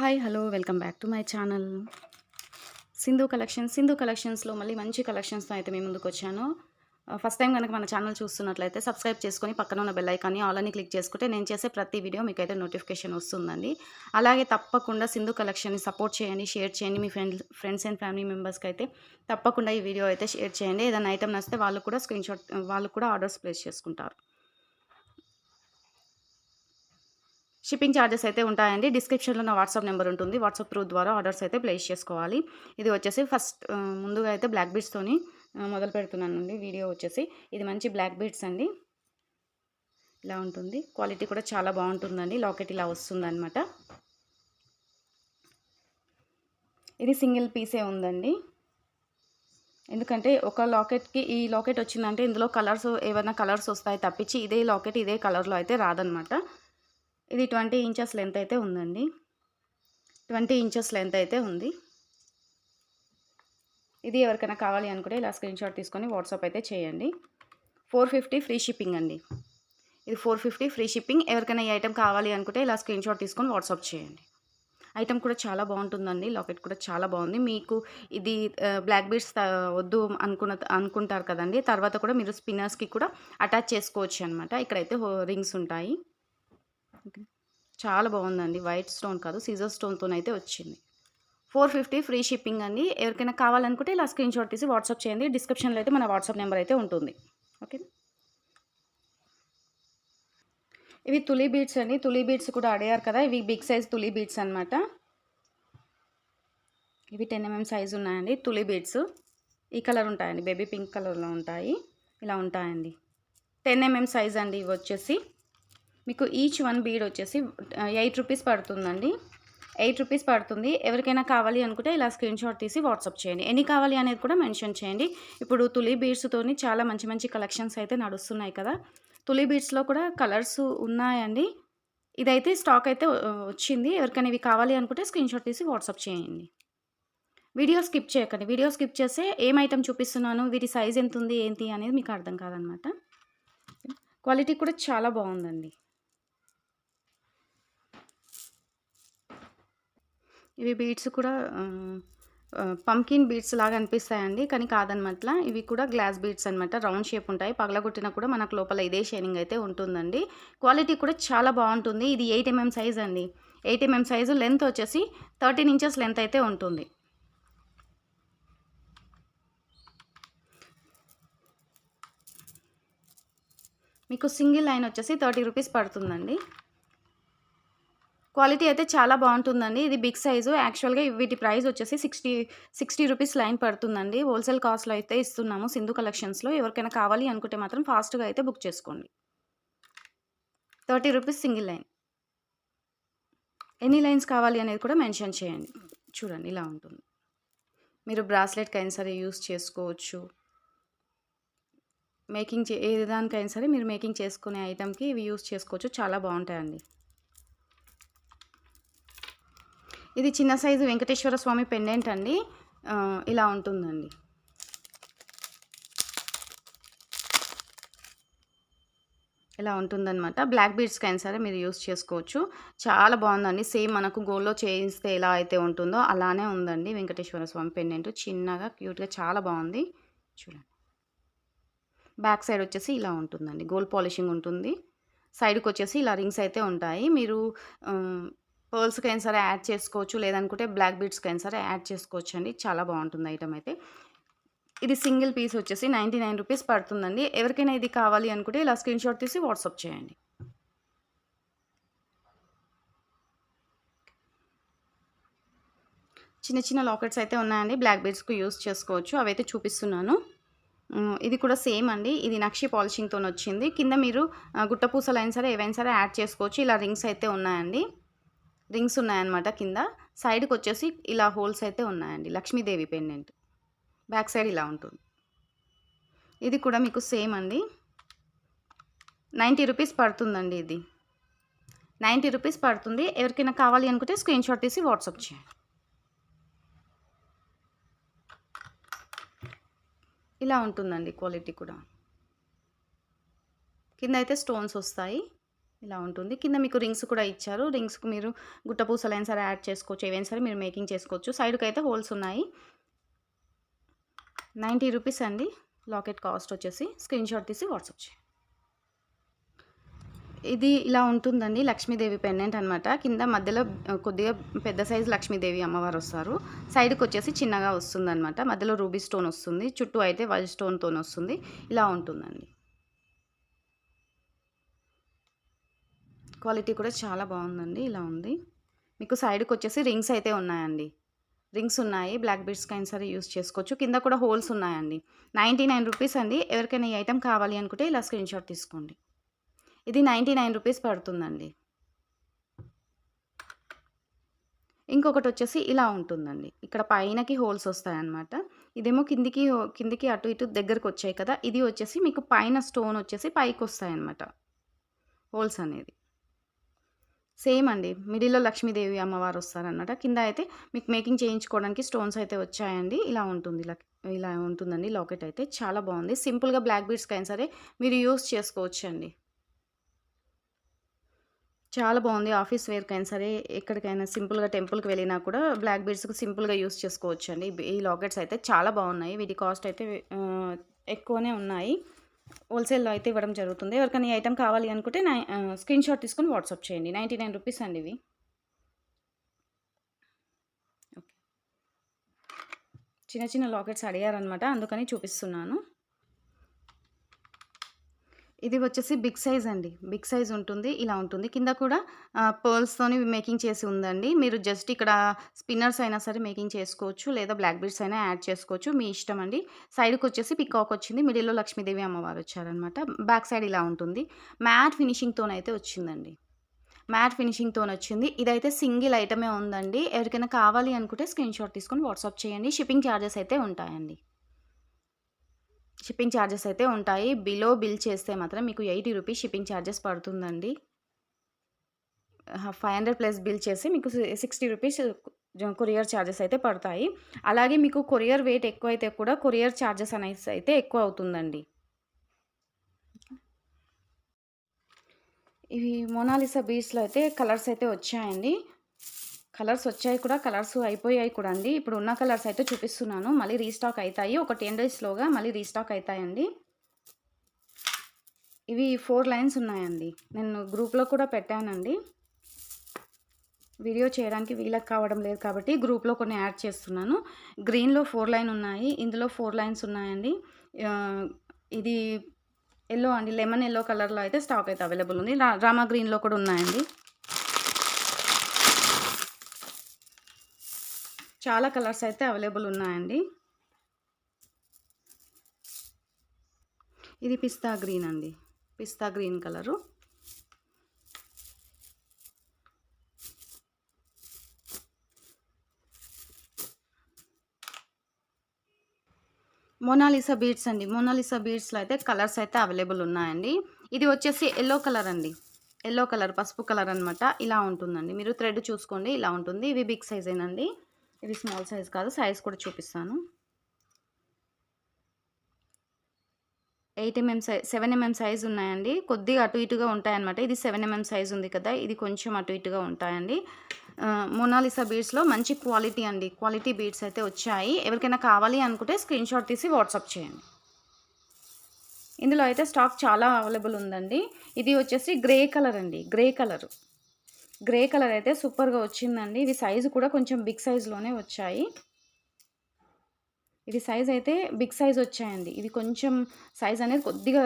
Hi hello welcome back to my channel. Sindhu collections Sindhu కలెక్షన్స్లో మళ్ళీ మంచి కలెక్షన్స్తో అయితే మేము ముందుకు వచ్చాను. ఫస్ట్ టైం కనుక మన ఛానల్ చూస్తున్నట్లయితే సబ్స్క్రైబ్ చేసుకొని పక్కన ఉన్న బెల్ ఐకాన్ని ఆల్ అని క్లిక్ చేసుకుంటే నేను చేసే ప్రతి వీడియో మీకు అయితే నోటిఫికేషన్ వస్తుందండి. అలాగే తప్పకుండా సింధు కలెక్షన్ని సపోర్ట్ చేయండి షేర్ చేయండి మీ ఫ్రెండ్ ఫ్రెండ్స్ అండ్ ఫ్యామిలీ మెంబర్స్కి అయితే తప్పకుండా ఈ వీడియో అయితే షేర్ చేయండి. ఏదైనా ఐటమ్ నచ్చితే వాళ్ళు కూడా స్క్రీన్ షాట్ వాళ్ళు కూడా ఆర్డర్స్ ప్లేస్ చేసుకుంటారు. షిప్పింగ్ ఛార్జెస్ అయితే ఉంటాయండి. డిస్క్రిప్షన్లో నా వాట్సాప్ నెంబర్ ఉంటుంది. వాట్సాప్ త్రూ ద్వారా ఆర్డర్స్ అయితే ప్లేస్ చేసుకోవాలి. ఇది వచ్చేసి ఫస్ట్ ముందుగా అయితే బ్లాక్ బీడ్స్తోని మొదలు పెడుతున్నానండి. వీడియో వచ్చేసి ఇది మంచి బ్లాక్ బీడ్స్ అండి. ఇలా ఉంటుంది. క్వాలిటీ కూడా చాలా బాగుంటుందండి. లాకెట్ ఇలా వస్తుందన్నమాట. ఇది సింగిల్ పీసే ఉందండి. ఎందుకంటే ఒక లాకెట్కి ఈ లాకెట్ వచ్చిందంటే ఇందులో కలర్స్ ఏమైనా కలర్స్ వస్తాయి తప్పించి ఇదే లాకెట్ ఇదే కలర్లో అయితే రాదనమాట ఇది ట్వంటీ ఇంచెస్ లెంత్ అయితే ఉందండి. ట్వంటీ ఇంచెస్ లెంత్ అయితే ఉంది. ఇది ఎవరికైనా కావాలి అనుకుంటే ఇలా స్క్రీన్ షాట్ తీసుకొని వాట్సాప్ అయితే చేయండి. ఫోర్ ఫిఫ్టీ ఫ్రీ షిప్పింగ్ అండి. ఇది ఫోర్ ఫిఫ్టీ ఫ్రీ షిప్పింగ్. ఎవరికైనా ఈ ఐటెం కావాలి అనుకుంటే ఇలా స్క్రీన్ షాట్ తీసుకొని వాట్సాప్ చేయండి. ఐటెం కూడా చాలా బాగుంటుందండి. లాకెట్ కూడా చాలా బాగుంది. మీకు ఇది బ్లాక్ బీడ్స్ వద్దు అనుకున్న అనుకుంటారు కదండి. తర్వాత కూడా మీరు స్పిన్నర్స్కి కూడా అటాచ్ చేసుకోవచ్చు అనమాట ఇక్కడైతే రింగ్స్ ఉంటాయి. చాలా బాగుందండి. వైట్ స్టోన్ కాదు సీజర్ స్టోన్తో అయితే వచ్చింది. ఫోర్ ఫిఫ్టీ ఫ్రీ షిప్పింగ్ అండి. ఎవరికైనా కావాలనుకుంటే ఇలా స్క్రీన్ షాట్ తీసి వాట్సాప్ చేయండి. డిస్క్రిప్షన్లో అయితే మన వాట్సాప్ నెంబర్ అయితే ఉంటుంది. ఓకే ఇవి తులీ బీడ్స్ అండి. తులీ బీడ్స్ కూడా అడిగారు కదా. ఇవి బిగ్ సైజ్ తులీ బీడ్స్ అనమాట ఇవి టెన్ ఎంఎం సైజు ఉన్నాయండి. తులీ బీడ్స్. ఈ కలర్ ఉంటాయండి. బేబీ పింక్ కలర్లో ఉంటాయి. ఇలా ఉంటాయండి. టెన్ ఎంఎం సైజ్ అండి ఇవి వచ్చేసి. మీకు ఈచ్ వన్ బీడ్ వచ్చేసి ఎయిట్ రూపీస్ పడుతుందండి. ఎయిట్ రూపీస్ పడుతుంది. ఎవరికైనా కావాలి అనుకుంటే ఇలా స్క్రీన్ షాట్ తీసి వాట్సాప్ చేయండి. ఎన్ని కావాలి అనేది కూడా మెన్షన్ చేయండి. ఇప్పుడు తులి బీడ్స్తోని చాలా మంచి మంచి కలెక్షన్స్ అయితే నడుస్తున్నాయి కదా. తులి బీడ్స్లో కూడా కలర్స్ ఉన్నాయండి. ఇదైతే స్టాక్ అయితే వచ్చింది. ఎవరికైనా ఇవి కావాలి అనుకుంటే స్క్రీన్ షాట్ తీసి వాట్సాప్ చేయండి. వీడియో స్కిప్ చేయకండి. వీడియో స్కిప్ చేస్తే ఏం ఐటమ్ చూపిస్తున్నాను? వీటి సైజ్ ఎంత ఉంది? ఏంటి? అనేది మీకు అర్థం కాదనమాట. క్వాలిటీ కూడా చాలా బాగుందండి. ఇవి బీడ్స్ కూడా పంకిన్ బీడ్స్ లాగా అనిపిస్తాయండి కానీ కాదనమాట ఇవి కూడా గ్లాస్ బీడ్స్ అనమాట రౌండ్ షేప్ ఉంటాయి. పగలగొట్టినా కూడా మనకు లోపల ఇదే షైనింగ్ అయితే ఉంటుందండి. క్వాలిటీ కూడా చాలా బాగుంటుంది. ఇది ఎయిట్ ఎంఎం సైజ్ అండి. Eight M M size length వచ్చేసి థర్టీన్ ఇంచెస్ లెంత్ అయితే ఉంటుంది. మీకు సింగిల్ లైన్ వచ్చేసి థర్టీ రూపీస్ పడుతుందండి. క్వాలిటీ అయితే చాలా బాగుంటుందండి. ఇది బిగ్ సైజు. యాక్చువల్గా వీటి ప్రైస్ వచ్చేసి సిక్స్టీ సిక్స్టీ రూపీస్ లైన్ పడుతుందండి. హోల్సేల్ కాస్ట్లో అయితే ఇస్తున్నాము సింధు కలెక్షన్స్లో. ఎవరికైనా కావాలి అనుకుంటే మాత్రం ఫాస్ట్గా అయితే బుక్ చేసుకోండి. Thirty rupees single line. ఎన్ని లైన్స్ కావాలి అనేది కూడా మెన్షన్ చేయండి. చూడండి ఇలా ఉంటుంది. మీరు బ్రాస్లెట్కి అయినా సరే యూస్ చేసుకోవచ్చు. మేకింగ్ చే ఏ దానికైనా సరే మీరు మేకింగ్ చేసుకునే ఐటెంకి ఇవి యూస్ చేసుకోవచ్చు. చాలా బాగుంటాయండి. ఇది చిన్న సైజు వెంకటేశ్వర స్వామి పెండెంట్ అండి. ఇలా ఉంటుందండి. ఇలా ఉంటుందన్నమాట. బ్లాక్ బీడ్స్కి అయినా సరే మీరు యూస్ చేసుకోవచ్చు. చాలా బాగుందండి. సేమ్ మనకు గోల్డ్లో చేయిస్తే ఎలా అయితే ఉంటుందో అలానే ఉందండి వెంకటేశ్వర స్వామి పెండెంట్ చిన్నగా క్యూట్గా చాలా బాగుంది. చూడండి. బ్యాక్ సైడ్ వచ్చేసి ఇలా ఉంటుందండి. గోల్డ్ పాలిషింగ్ ఉంటుంది. సైడ్కి వచ్చేసి ఇలా రింగ్స్ అయితే ఉంటాయి. మీరు పర్ల్స్కి అయినా సరే యాడ్ చేసుకోవచ్చు. లేదనుకుంటే బ్లాక్ బీడ్స్కి అయినా సరే యాడ్ చేసుకోవచ్చు అండి చాలా బాగుంటుంది ఐటమ్ అయితే. ఇది సింగిల్ పీస్ వచ్చేసి నైంటీ నైన్ రూపీస్ పడుతుందండి. ఎవరికైనా ఇది కావాలి అనుకుంటే ఇలా స్క్రీన్ షాట్ తీసి వాట్సాప్ చేయండి. చిన్న చిన్న లాకెట్స్ అయితే ఉన్నాయండి. బ్లాక్ బీడ్స్కి యూస్ చేసుకోవచ్చు. అవైతే చూపిస్తున్నాను. ఇది కూడా సేమ్ అండి. ఇది నక్షి పాలిషింగ్తో వచ్చింది కింద మీరు గుట్టపూసలు అయినా సరే ఏవైనా సరే యాడ్ చేసుకోవచ్చు. ఇలా రింగ్స్ అయితే ఉన్నాయండి. రింగ్స్ ఉన్నాయన్నమాట కింద. సైడ్కి వచ్చేసి ఇలా హోల్స్ అయితే ఉన్నాయండి. లక్ష్మీదేవి పెండెంట్. బ్యాక్ సైడ్ ఇలా ఉంటుంది. ఇది కూడా మీకు సేమ్ అండి. నైంటీ రూపీస్ పడుతుందండి ఇది. నైంటీ రూపీస్ పడుతుంది. ఎవరికైనా కావాలి అనుకుంటే స్క్రీన్ షాట్ తీసి వాట్సాప్ చేయండి. ఇలా ఉంటుందండి క్వాలిటీ కూడా. కింద అయితే స్టోన్స్ వస్తాయి. ఇలా ఉంటుంది. కింద మీకు రింగ్స్ కూడా ఇచ్చారు. రింగ్స్కి మీరు గుట్టపూసలైన సరే యాడ్ చేసుకోవచ్చు. ఏవైనా సరే మీరు మేకింగ్ చేసుకోవచ్చు. సైడ్కి అయితే హోల్స్ ఉన్నాయి. నైంటీ రూపీస్ అండి. లాకెట్ కాస్ట్ వచ్చేసి స్క్రీన్ షాట్ తీసి వాట్సాప్ చేయండి ఇది ఇలా ఉంటుందండి. లక్ష్మీదేవి పెండెంట్ అనమాట కింద మధ్యలో కొద్దిగా పెద్ద సైజు లక్ష్మీదేవి అమ్మవారు వస్తారు. సైడ్కి వచ్చేసి చిన్నగా వస్తుందన్నమాట. మధ్యలో రూబీ స్టోన్ వస్తుంది. చుట్టూ అయితే వైట్ స్టోన్తో వస్తుంది. ఇలా ఉంటుందండి. క్వాలిటీ కూడా చాలా బాగుందండి ఇలా ఉంది. మీకు సైడ్కి వచ్చేసి రింగ్స్ అయితే ఉన్నాయండి. రింగ్స్ ఉన్నాయి బ్లాక్ బీడ్స్కి అయినా సరే యూస్ చేసుకోవచ్చు. కింద కూడా హోల్స్ ఉన్నాయండి. నైంటీ నైన్ రూపీస్ అండి. ఎవరికైనా ఈ ఐటెం కావాలి అనుకుంటే ఇలా స్క్రీన్ షాట్ తీసుకోండి. ఇది నైంటీ నైన్ రూపీస్ పడుతుందండి. ఇంకొకటి వచ్చేసి ఇలా ఉంటుందండి. ఇక్కడ పైనకి హోల్స్ వస్తాయన్నమాట. ఇదేమో కిందికి కిందికి అటు ఇటు దగ్గరకు వచ్చాయి కదా. ఇది వచ్చేసి మీకు పైన స్టోన్ వచ్చేసి పైకి వస్తాయన్నమాట హోల్స్ అనేది. సేమ్ అండి. మిడిల్లో లక్ష్మీదేవి అమ్మవారు వస్తారన్నమాట. కింద అయితే మీకు మేకింగ్ చేయించుకోవడానికి స్టోన్స్ అయితే వచ్చాయండి. ఇలా ఉంటుంది. ఇలా ఉంటుందండి లాకెట్ అయితే. చాలా బాగుంది. సింపుల్గా బ్లాక్ బీడ్స్కి అయినా సరే మీరు యూస్ చేసుకోవచ్చు అండి చాలా బాగుంది. ఆఫీస్ వేర్కైనా సరే ఎక్కడికైనా సింపుల్గా టెంపుల్కి వెళ్ళినా కూడా బ్లాక్ బీడ్స్కి సింపుల్గా యూస్ చేసుకోవచ్చు అండి ఈ లాకెట్స్ అయితే చాలా బాగున్నాయి. వీటి కాస్ట్ అయితే ఎక్కువనే ఉన్నాయి. హోల్సేల్లో అయితే ఇవ్వడం జరుగుతుంది. ఎవరికైనా ఈ ఐటెం కావాలి అనుకుంటే నా స్క్రీన్ షాట్ తీసుకొని వాట్సాప్ చేయండి. నైంటీ నైన్ రూపీస్ అండి ఇవి. ఓకే. చిన్న చిన్న లాకెట్స్ అడిగారనమాట అందుకని చూపిస్తున్నాను. ఇది వచ్చేసి బిగ్ సైజ్ అండి. బిగ్ సైజ్ ఉంటుంది ఇలా ఉంటుంది. కింద కూడా పర్ల్స్తోని మేకింగ్ చేసి ఉందండి. మీరు జస్ట్ ఇక్కడ స్పిన్నర్స్ అయినా సరే మేకింగ్ చేసుకోవచ్చు లేదా బ్లాక్ బీడ్స్ అయినా యాడ్ చేసుకోవచ్చు. మీ ఇష్టం అండి. సైడ్కి వచ్చేసి పికాక్ వచ్చింది. మిడిల్లో లక్ష్మీదేవి అమ్మవారు వచ్చారనమాట బ్యాక్ సైడ్ ఇలా ఉంటుంది. మ్యాట్ ఫినిషింగ్తోనైతే వచ్చిందండి. మ్యాట్ ఫినిషింగ్తో వచ్చింది. ఇదైతే సింగిల్ ఐటమే ఉందండి. ఎవరికైనా కావాలి అనుకుంటే స్క్రీన్ షాట్ తీసుకొని వాట్సాప్ చేయండి. షిప్పింగ్ ఛార్జెస్ అయితే ఉంటాయండి. షిప్పింగ్ ఛార్జెస్ అయితే ఉంటాయి. బిలో బిల్ చేస్తే మాత్రం మీకు ఎయిటీ రూపీస్ షిప్పింగ్ ఛార్జెస్ పడుతుందండి. ఫైవ్ హండ్రెడ్ ప్లస్ బిల్ చేసి మీకు సిక్స్టీ రూపీస్ కొరియర్ ఛార్జెస్ అయితే పడతాయి. అలాగే మీకు కొరియర్ వెయిట్ ఎక్కువ అయితే కూడా కొరియర్ ఛార్జెస్ అనేసి అయితే ఎక్కువ అవుతుందండి. ఇవి మోనాలిసా బీచ్లో అయితే కలర్స్ అయితే వచ్చాయండి. కలర్స్ వచ్చాయి కూడా కలర్స్ అయిపోయాయి కూడా అండి. ఇప్పుడు ఉన్న కలర్స్ అయితే చూపిస్తున్నాను. మళ్ళీ రీస్టాక్ అవుతాయి. ఒక టెన్ డేస్లోగా మళ్ళీ రీస్టాక్ అవుతాయండి. ఇవి ఫోర్ లైన్స్ ఉన్నాయండి. నేను గ్రూప్లో కూడా పెట్టానండి. వీడియో చేయడానికి వీలకు కావడం లేదు కాబట్టి గ్రూప్లో కొన్ని యాడ్ చేస్తున్నాను. గ్రీన్లో ఫోర్ లైన్ ఉన్నాయి. ఇందులో ఫోర్ లైన్స్ ఉన్నాయండి. ఇది ఎల్లో అండి. లెమన్ ఎల్లో కలర్లో అయితే స్టాక్ అయితే అవైలబుల్ ఉంది. రా- రామా గ్రీన్లో కూడా ఉన్నాయండి. చాలా కలర్స్ అయితే అవైలబుల్ ఉన్నాయండి. ఇది పిస్తా గ్రీన్ అండి. పిస్తా green colour. Mona Lisa beads అండి. మోనాలిసా బీడ్స్లో అయితే కలర్స్ అయితే అవైలబుల్ ఉన్నాయండి. ఇది వచ్చేసి ఎల్లో కలర్ అండి. ఎల్లో కలర్ పసుపు కలర్ అనమాట ఇలా ఉంటుందండి. మీరు థ్రెడ్ చూసుకోండి ఇలా ఉంటుంది. ఇవి బిగ్ సైజ్ ఏనండి ఇది స్మాల్ సైజ్ కాదు సైజ్ కూడా చూపిస్తాను. Eight M M size seven M M size ఉన్నాయండి. కొద్దిగా అటు ఇటుగా ఉంటాయన్నమాట. ఇది సెవెన్ ఎంఎం సైజ్ ఉంది కదా ఇది కొంచెం అటు ఇటుగా ఉంటాయండి. మోనాలిసా బీడ్స్లో మంచి క్వాలిటీ అండి. క్వాలిటీ బీడ్స్ అయితే వచ్చాయి. ఎవరికైనా కావాలి అనుకుంటే స్క్రీన్ షాట్ తీసి వాట్సాప్ చేయండి. ఇందులో అయితే స్టాక్ చాలా అవైలబుల్ ఉందండి. ఇది వచ్చేసి గ్రే కలర్ అండి. Grey colour. గ్రే కలర్ అయితే సూపర్గా వచ్చిందండి. ఇది సైజు కూడా కొంచెం బిగ్ సైజులోనే వచ్చాయి. ఇది సైజ్ అయితే బిగ్ సైజ్ వచ్చాయండి. ఇవి కొంచెం సైజ్ అనేది కొద్దిగా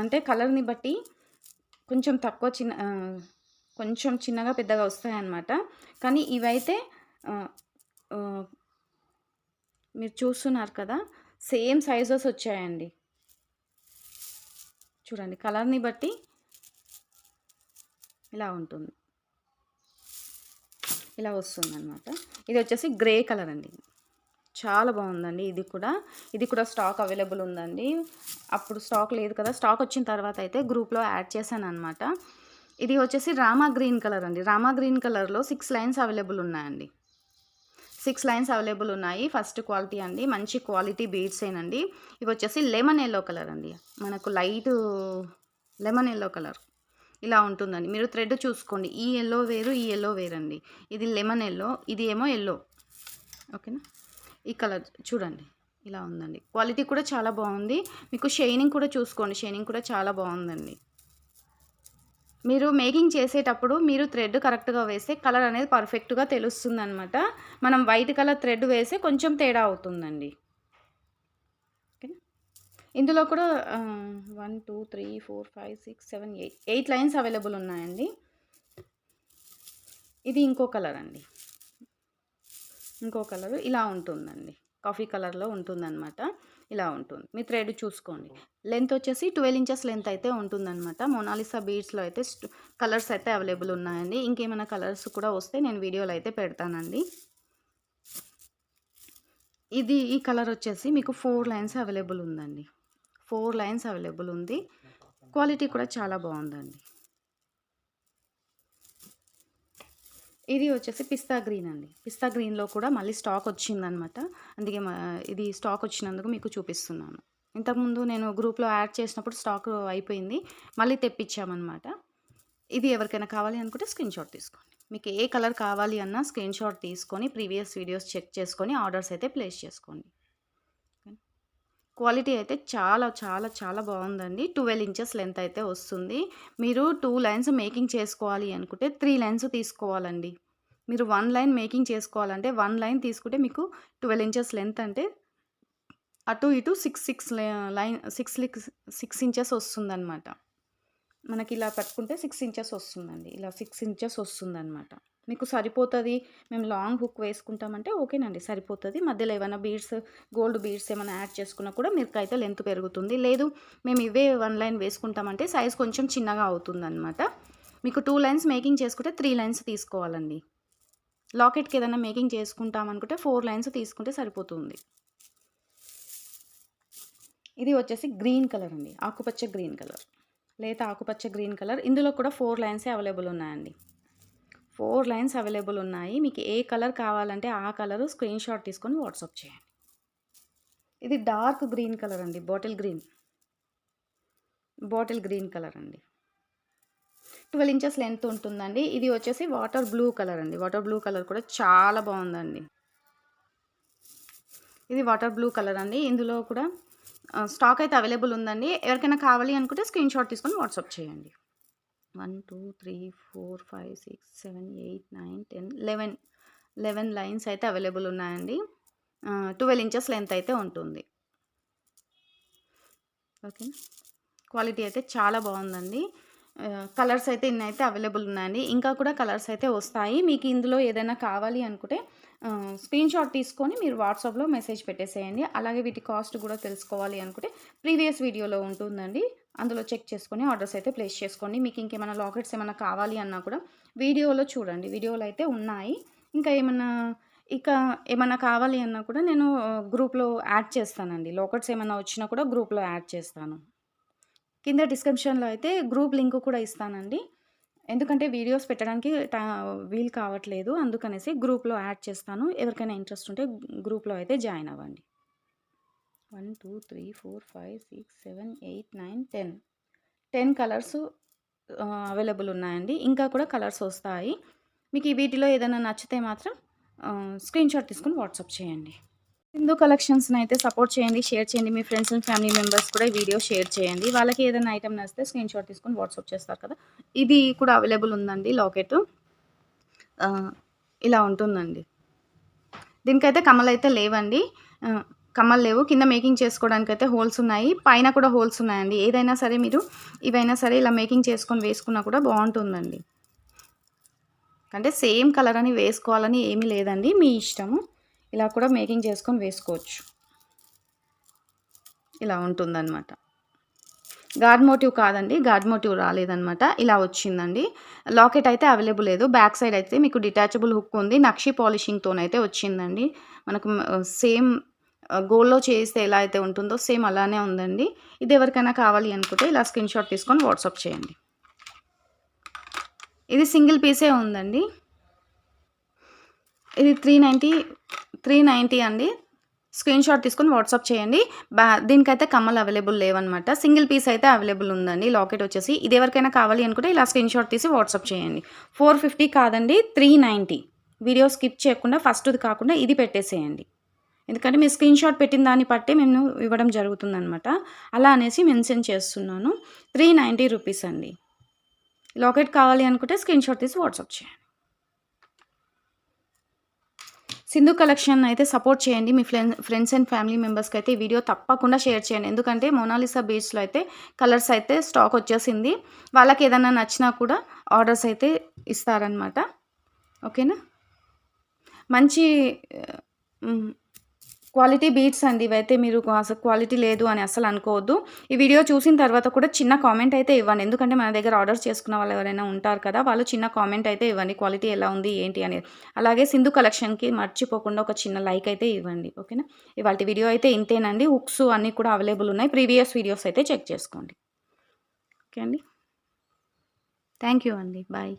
అంటే కలర్ని బట్టి కొంచెం తక్కువ చిన్న కొంచెం చిన్నగా పెద్దగా వస్తాయన్నమాట. కానీ ఇవైతే మీరు చూస్తున్నారు కదా సేమ్ సైజెస్ వచ్చాయండి. చూడండి కలర్ని బట్టి ఇలా ఉంటుంది. ఇలా వస్తుందన్నమాట. ఇది వచ్చేసి గ్రే కలర్ అండి చాలా బాగుందండి ఇది కూడా. ఇది కూడా స్టాక్ అవైలబుల్ ఉందండి. అప్పుడు స్టాక్ లేదు కదా. స్టాక్ వచ్చిన తర్వాత అయితే గ్రూప్లో యాడ్ చేశాను అనమాట ఇది వచ్చేసి రామా గ్రీన్ కలర్ అండి రామా గ్రీన్ కలర్లో సిక్స్ లైన్స్ అవైలబుల్ ఉన్నాయండి. సిక్స్ లైన్స్ అవైలబుల్ ఉన్నాయి. ఫస్ట్ క్వాలిటీ అండి. మంచి క్వాలిటీ బీడ్స్ ఏనండి ఇవి వచ్చేసి లెమన్ ఎల్లో కలర్ అండి మనకు లైట్ లెమన్ ఎల్లో కలర్. ఇలా ఉంటుందండి. మీరు థ్రెడ్ చూసుకోండి. ఈ ఎల్లో వేరు ఈ ఎల్లో వేరండి. ఇది లెమన్ ఎల్లో ఇది ఏమో ఎల్లో. ఓకేనా? ఈ కలర్ చూడండి. ఇలా ఉందండి. క్వాలిటీ కూడా చాలా బాగుంది. మీకు షైనింగ్ కూడా చూసుకోండి. షైనింగ్ కూడా చాలా బాగుందండి. మీరు మేకింగ్ చేసేటప్పుడు మీరు థ్రెడ్ కరెక్ట్గా వేస్తే కలర్ అనేది పర్ఫెక్ట్గా తెలుస్తుంది అనమాట మనం వైట్ కలర్ థ్రెడ్ వేస్తే కొంచెం తేడా అవుతుందండి. ఇందులో కూడా one two three four five six seven eight eight lines available ఉన్నాయండి. ఇది ఇంకో కలర్ అండి. ఇంకో కలర్ ఇలా ఉంటుందండి. కాఫీ కలర్లో ఉంటుందన్నమాట. ఇలా ఉంటుంది. మీ థ్రెడ్ చూసుకోండి. లెంత్ వచ్చేసి ట్వెల్వ్ ఇంచెస్ లెంత్ అయితే ఉంటుందన్నమాట. మొనాలిసా బీడ్స్లో అయితే కలర్స్ అయితే అవైలబుల్ ఉన్నాయండి. ఇంకేమైనా కలర్స్ కూడా వస్తే నేను వీడియోలో అయితే పెడతానండి. ఇది ఈ కలర్ వచ్చేసి మీకు ఫోర్ లైన్స్ అవైలబుల్ ఉందండి. ఫోర్ లైన్స్ అవైలబుల్ ఉంది. క్వాలిటీ కూడా చాలా బాగుందండి. ఇది వచ్చేసి పిస్తా గ్రీన్ అండి. పిస్తా గ్రీన్లో కూడా మళ్ళీ స్టాక్ వచ్చిందనమాట. అందుకే మా- ఇది స్టాక్ వచ్చినందుకు మీకు చూపిస్తున్నాను. ఇంతకుముందు నేను గ్రూప్లో యాడ్ చేసినప్పుడు స్టాక్ అయిపోయింది. మళ్ళీ తెప్పించామన్నమాట ఇది ఎవరికైనా కావాలి అనుకుంటే స్క్రీన్ షాట్ తీసుకోండి. మీకు ఏ కలర్ కావాలి అన్నా స్క్రీన్ షాట్ తీసుకొని ప్రీవియస్ వీడియోస్ చెక్ చేసుకొని ఆర్డర్స్ అయితే ప్లేస్ చేసుకోండి. క్వాలిటీ అయితే చాలా చాలా చాలా బాగుందండి. ట్వెల్వ్ ఇంచెస్ లెంత్ అయితే వస్తుంది. మీరు టూ లైన్స్ మేకింగ్ చేసుకోవాలి అనుకుంటే త్రీ లైన్స్ తీసుకోవాలండి. మీరు వన్ లైన్ మేకింగ్ చేసుకోవాలంటే వన్ లైన్ తీసుకుంటే మీకు ట్వెల్వ్ ఇంచెస్ లెంత్ అంటే అటు ఇటు six six line six six inches వస్తుందన్నమాట. మనకి ఇలా పట్టుకుంటే సిక్స్ ఇంచెస్ వస్తుందండి. ఇలా సిక్స్ ఇంచెస్ వస్తుందన్నమాట. మీకు సరిపోతుంది మేము లాంగ్ హుక్ వేసుకుంటామంటే ఓకేనండి సరిపోతుంది. మధ్యలో ఏమైనా బీడ్స్ గోల్డ్ బీడ్స్ ఏమైనా యాడ్ చేసుకున్నా కూడా మీకు అయితే లెంత్ పెరుగుతుంది. లేదు మేము ఇవే వన్ లైన్ వేసుకుంటామంటే సైజ్ కొంచెం చిన్నగా అవుతుందన్నమాట. మీకు టూ లైన్స్ మేకింగ్ చేసుకుంటే త్రీ లైన్స్ తీసుకోవాలండి. లాకెట్కి ఏదైనా మేకింగ్ చేసుకుంటాం అనుకుంటే ఫోర్ లైన్స్ తీసుకుంటే సరిపోతుంది. ఇది వచ్చేసి గ్రీన్ కలర్ అండి ఆకుపచ్చ గ్రీన్ కలర్. లేత ఆకుపచ్చ గ్రీన్ కలర్. ఇందులో కూడా ఫోర్ లైన్సే అవైలబుల్ ఉన్నాయండి. ఫోర్ లైన్స్ అవైలబుల్ ఉన్నాయి. మీకు ఏ కలర్ కావాలంటే ఆ కలరు స్క్రీన్ షాట్ తీసుకొని వాట్సాప్ చేయండి. ఇది డార్క్ గ్రీన్ కలర్ అండి. Bottle green. Bottle green colour అండి. ట్వెల్వ్ ఇంచెస్ లెంత్ ఉంటుందండి. ఇది వచ్చేసి వాటర్ బ్లూ కలర్ అండి. వాటర్ బ్లూ కలర్ కూడా చాలా బాగుందండి. ఇది వాటర్ బ్లూ కలర్ అండి. ఇందులో కూడా స్టాక్ అయితే అవైలబుల్ ఉందండి. ఎవరికైనా కావాలి అనుకుంటే స్క్రీన్ షాట్ తీసుకొని వాట్సాప్ చేయండి. One two three four five six seven eight nine ten eleven. Eleven lines అయితే అవైలబుల్ ఉన్నాయండి. ట్వెల్వ్ ఇంచెస్ లెంత్ అయితే ఉంటుంది. ఓకే క్వాలిటీ అయితే చాలా బాగుందండి. కలర్స్ అయితే ఇన్ని అయితే అవైలబుల్ ఉన్నాయండి. ఇంకా కూడా కలర్స్ అయితే వస్తాయి. మీకు ఇందులో ఏదైనా కావాలి అనుకుంటే స్క్రీన్ షాట్ తీసుకొని మీరు వాట్సాప్లో మెసేజ్ పెట్టేసేయండి. అలాగే వీటి కాస్ట్ కూడా తెలుసుకోవాలి అనుకుంటే ప్రీవియస్ వీడియోలో ఉంటుందండి. అందులో చెక్ చేసుకొని ఆర్డర్స్ అయితే ప్లేస్ చేసుకోండి. మీకు ఇంకేమైనా లాకెట్స్ ఏమైనా కావాలి అన్నా కూడా వీడియోలో చూడండి. వీడియోలో అయితే ఉన్నాయి. ఇంకా ఏమన్నా ఇక ఏమైనా కావాలి అన్నా కూడా నేను గ్రూప్లో యాడ్ చేస్తానండి. లాకెట్స్ ఏమైనా వచ్చినా కూడా గ్రూప్లో యాడ్ చేస్తాను. కింద డిస్క్రిప్షన్లో అయితే గ్రూప్ లింక్ కూడా ఇస్తానండి. ఎందుకంటే వీడియోస్ పెట్టడానికి టా వీలు కావట్లేదు. అందుకనేసి గ్రూప్లో యాడ్ చేస్తాను. ఎవరికైనా ఇంట్రెస్ట్ ఉంటే గ్రూప్లో అయితే జాయిన్ అవ్వండి. One two three four five six seven eight nine ten. Ten colours available ఉన్నాయండి. ఇంకా కూడా కలర్స్ వస్తాయి. మీకు ఈ వీటిలో ఏదైనా నచ్చితే మాత్రం స్క్రీన్ షాట్ వాట్సాప్ చేయండి. హిందూ కలెక్షన్స్ని అయితే సపోర్ట్ చేయండి షేర్ చేయండి. మీ ఫ్రెండ్స్ అండ్ ఫ్యామిలీ మెంబర్స్ కూడా ఈ వీడియో షేర్ చేయండి. వాళ్ళకి ఏదైనా ఐటమ్ నచ్చితే స్క్రీన్ షాట్ తీసుకొని వాట్సాప్ చేస్తారు కదా. ఇది కూడా అవైలబుల్ ఉందండి లాకెట్. ఇలా ఉంటుందండి. దీనికైతే కమలైతే అయితే లేవండి కమ్మలు లేవు. కింద మేకింగ్ చేసుకోవడానికి అయితే హోల్స్ ఉన్నాయి. పైన కూడా హోల్స్ ఉన్నాయండి. ఏదైనా సరే మీరు ఇవైనా సరే ఇలా మేకింగ్ చేసుకొని వేసుకున్నా కూడా బాగుంటుందండి. అంటే సేమ్ కలర్ అని వేసుకోవాలని ఏమీ లేదండి. మీ ఇష్టము. ఇలా కూడా మేకింగ్ చేసుకొని వేసుకోవచ్చు. ఇలా ఉంటుందన్నమాట. గాడ్ మోటివ్ కాదండి. గాడ్ మోటివ్ రాలేదనమాట ఇలా వచ్చిందండి. లాకెట్ అయితే అవైలబుల్ లేదు. బ్యాక్ సైడ్ అయితే మీకు డిటాచబుల్ హుక్ ఉంది. నక్షి పాలిషింగ్తోనైతే వచ్చిందండి. మనకు సేమ్ గోల్డ్లో చేస్తే ఎలా అయితే ఉంటుందో సేమ్ అలానే ఉందండి. ఇది ఎవరికైనా కావాలి అనుకుంటే ఇలా స్క్రీన్ షాట్ తీసుకొని వాట్సాప్ చేయండి. ఇది సింగిల్ పీసే ఉందండి. ఇది త్రీ నైంటీ త్రీ నైంటీ అండి. స్క్రీన్ షాట్ తీసుకొని వాట్సాప్ చేయండి. బా దీనికైతే కమ్మలు అవైలబుల్ లేవన్నమాట. సింగిల్ పీస్ అయితే అవైలబుల్ ఉందండి. లాకెట్ వచ్చేసి ఇది ఎవరికైనా కావాలి అనుకుంటే ఇలా స్క్రీన్ షాట్ తీసి వాట్సాప్ చేయండి. ఫోర్ ఫిఫ్టీ కాదండి త్రీ నైంటీ. వీడియో స్కిప్ చేయకుండా ఫస్ట్ది కాకుండా ఇది పెట్టేసేయండి. ఎందుకంటే మీరు స్క్రీన్ షాట్ పెట్టిన దాన్ని బట్టే మేము ఇవ్వడం జరుగుతుందనమాట అలా అనేసి మెన్షన్ చేస్తున్నాను. త్రీ నైంటీ రూపీస్ అండి. లాకెట్ కావాలి అనుకుంటే స్క్రీన్ షాట్ తీసి వాట్సాప్ చేయండి. సింధు కలెక్షన్ అయితే సపోర్ట్ చేయండి. మీ ఫ్రెండ్ ఫ్రెండ్స్ అండ్ ఫ్యామిలీ మెంబర్స్కి అయితే ఈ వీడియో తప్పకుండా షేర్ చేయండి. ఎందుకంటే మోనాలిసా బీచ్లో అయితే కలర్స్ అయితే స్టాక్ వచ్చేసింది. వాళ్ళకి ఏదైనా నచ్చినా కూడా ఆర్డర్స్ అయితే ఇస్తారనమాట ఓకేనా మంచి క్వాలిటీ బీట్స్ అండి ఇవైతే మీరు అసలు క్వాలిటీ లేదు అని అసలు అనుకోవద్దు. ఈ వీడియో చూసిన తర్వాత కూడా చిన్న కామెంట్ అయితే ఇవ్వండి. ఎందుకంటే మన దగ్గర ఆర్డర్ చేసుకున్న వాళ్ళు ఎవరైనా ఉంటారు కదా వాళ్ళు చిన్న కామెంట్ అయితే ఇవ్వండి. క్వాలిటీ ఎలా ఉంది ఏంటి అనేది. అలాగే సింధు కలెక్షన్కి మర్చిపోకుండా ఒక చిన్న లైక్ అయితే ఇవ్వండి. ఓకేనా? ఇవాళ వీడియో అయితే ఇంతేనండి. హుక్స్ అన్నీ కూడా అవైలబుల్ ఉన్నాయి. ప్రీవియస్ వీడియోస్ అయితే చెక్ చేసుకోండి. ఓకే అండి? థ్యాంక్ యూ అండి. బాయ్.